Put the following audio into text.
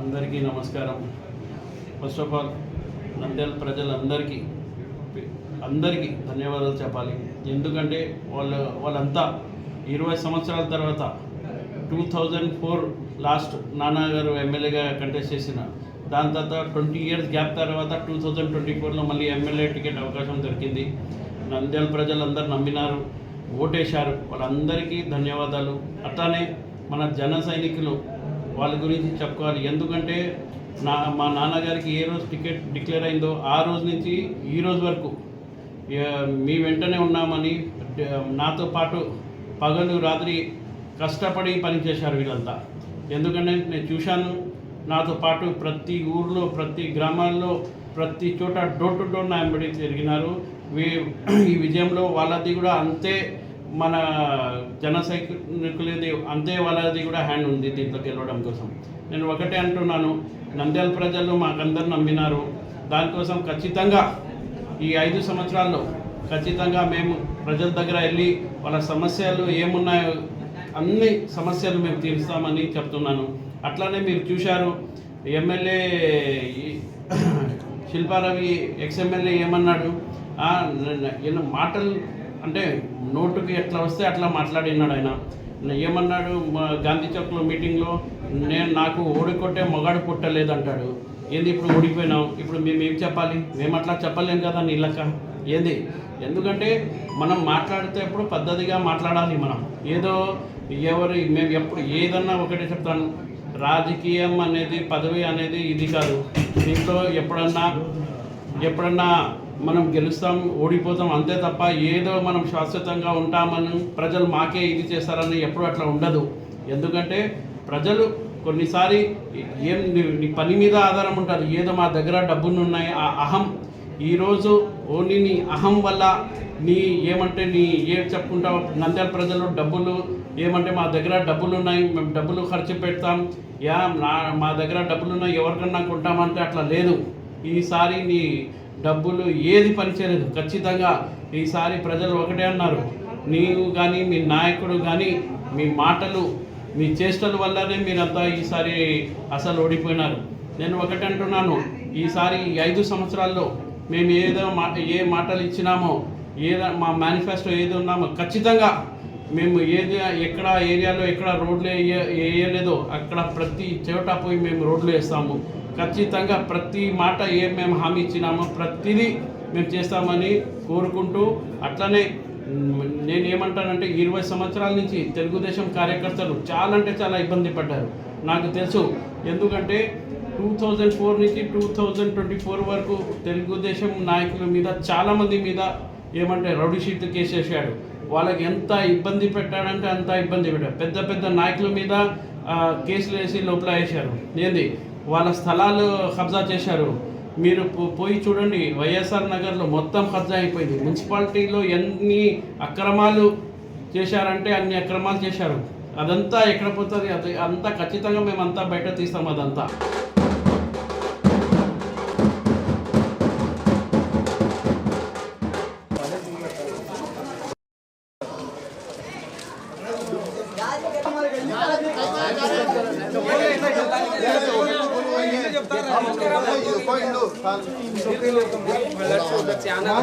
అందరికీ నమస్కారం. First of all Nandyal ప్రజలందరికీ అందరికీ ధన్యవాదాలు చెప్పాలి. ఎందుకంటే వాళ్ళ వాళ్ళంతా ఇరవై సంవత్సరాల తర్వాత టూ థౌజండ్ ఫోర్ లాస్ట్ నాన్నగారు ఎమ్మెల్యేగా కంటెస్ట్ చేసిన దాని తర్వాత ట్వంటీ ఇయర్స్ గ్యాప్ తర్వాత టూ థౌజండ్ ట్వంటీ ఫోర్లో మళ్ళీ ఎమ్మెల్యే టికెట్ అవకాశం దొరికింది. నంద్యాల ప్రజలందరూ నమ్మినారు ఓటేశారు. వాళ్ళందరికీ ధన్యవాదాలు. అట్లానే మన జన సైనికులు వాళ్ళ గురించి చెప్పుకోవాలి. ఎందుకంటే నా మా నాన్నగారికి ఏ రోజు టికెట్ డిక్లేర్ అయిందో ఆ రోజు నుంచి ఈ రోజు వరకు మీ వెంటనే ఉన్నామని నాతో పాటు పగలు రాత్రి కష్టపడి పనిచేశారు వీళ్ళంతా. ఎందుకంటే నేను చూశాను నాతో పాటు ప్రతి ఊర్లో ప్రతి గ్రామాల్లో ప్రతి చోట డోర్ టు డోర్ నా వెంబడి తిరిగినారు వీ- ఈ విజయంలో వాళ్ళది కూడా అంతే మన జన సైనికులది అంతే వాళ్ళది కూడా హ్యాండ్ ఉంది దీంట్లో గెలవడం కోసం. నేను ఒకటే అంటున్నాను నంద్యాల ప్రజలు మాకందరు నమ్మినారు. దానికోసం ఖచ్చితంగా ఈ ఐదు సంవత్సరాల్లో ఖచ్చితంగా మేము ప్రజల దగ్గర వెళ్ళి వాళ్ళ సమస్యలు ఏమున్నాయో అన్ని సమస్యలు మేము తీరుస్తామని చెప్తున్నాను. అట్లానే మీరు చూశారు ఎమ్మెల్యే శిల్పారవి ఎక్స్ఎమ్మెల్యే ఏమన్నాడు? మాటలు అంటే నోటుకి ఎట్లా వస్తే అట్లా మాట్లాడినాడు ఆయన. ఏమన్నాడు? మా గాంధీ చౌక్లో మీటింగ్లో నేను నాకు ఓడికొట్టే మొగాడు పుట్టలేదంటాడు. ఏంది ఇప్పుడు ఓడిపోయినాం ఇప్పుడు మేము ఏం చెప్పాలి? మేము అట్లా చెప్పలేం కదా నీళ్ళక ఏంది? ఎందుకంటే మనం మాట్లాడితే పద్ధతిగా మాట్లాడాలి మనం. ఏదో ఎవరి మేము ఎప్పుడు ఏదన్నా ఒకటే చెప్తాను. రాజకీయం అనేది పదవి అనేది ఇది కాదు. దీంట్లో ఎప్పుడన్నా ఎప్పుడన్నా మనం గెలుస్తాం ఓడిపోతాం అంతే తప్ప ఏదో మనం శాశ్వతంగా ఉంటామని ప్రజలు మాకే ఇది చేస్తారని ఎప్పుడు అట్లా ఉండదు. ఎందుకంటే ప్రజలు కొన్నిసారి ఏం నీ- నీ పని మీద ఆధారం ఉంటారు. ఏదో మా దగ్గర డబ్బులు ఉన్నాయి ఆ అహం. ఈరోజు ఓన్లీ నీ అహం వల్ల నీ ఏమంటే నీ ఏం చెప్పుకుంటావు? నంద్యాల ప్రజలు డబ్బులు ఏమంటే మా దగ్గర డబ్బులు ఉన్నాయి మేము డబ్బులు ఖర్చు పెడతాం. యా నా మా దగ్గర డబ్బులు ఉన్నాయి ఎవరికన్నా కొంటామంటే అట్లా లేదు. ఈసారి నీ డబ్బులు ఏది పనిచేయలేదు. ఖచ్చితంగా ఈసారి ప్రజలు ఒకటే అన్నారు. నీవు కానీ మీ నాయకుడు కానీ మీ మాటలు మీ చేష్టల వల్లనే మీరంతా ఈసారి అసలు ఓడిపోయినారు. నేను ఒకటి అంటున్నాను. ఈసారి ఐదు సంవత్సరాల్లో మేము ఏదో మా ఏ మాటలు ఇచ్చినామో ఏదో మా మేనిఫెస్టో ఏది ఉన్నామో ఖచ్చితంగా మేము ఏది ఎక్కడ ఏరియాలో ఎక్కడ రోడ్లు వేయ- వేయలేదో అక్కడ ప్రతి చోట పోయి మేము రోడ్లు వేస్తాము. ఖచ్చితంగా ప్రతి మాట ఏం మేము హామీ ఇచ్చినామో ప్రతిదీ మేము చేస్తామని కోరుకుంటూ అట్లనే నేను ఏమంటానంటే ఇరవై సంవత్సరాల నుంచి తెలుగుదేశం కార్యకర్తలు చాలా అంటే చాలా ఇబ్బంది పడ్డారు. నాకు తెలుసు. ఎందుకంటే టూ థౌజండ్ ఫోర్ నుంచి టూ థౌజండ్ ట్వంటీ ఫోర్ వరకు తెలుగుదేశం నాయకుల మీద చాలామంది మీద ఏమంటే రౌడీషీట్ కేసు వేసాడు వాళ్ళకి ఎంత ఇబ్బంది పెట్టాడంటే అంత ఇబ్బంది పెట్టాడు. పెద్ద పెద్ద నాయకుల మీద కేసులు వేసి లోపల వేశారు. ఏంది? వాళ్ళ స్థలాలు కబ్జా చేశారు. మీరు పో- పోయి చూడండి వైఎస్ఆర్ నగర్లో మొత్తం కబ్జా అయిపోయింది. మున్సిపాలిటీలో ఎన్ని అక్రమాలు చేశారంటే అన్ని అక్రమాలు చేశారు. అదంతా ఎక్కడ పోతుంది? అది అంతా ఖచ్చితంగా మేమంతా బయట తీస్తాం అదంతా. వెళ్ళచ్చు చాలా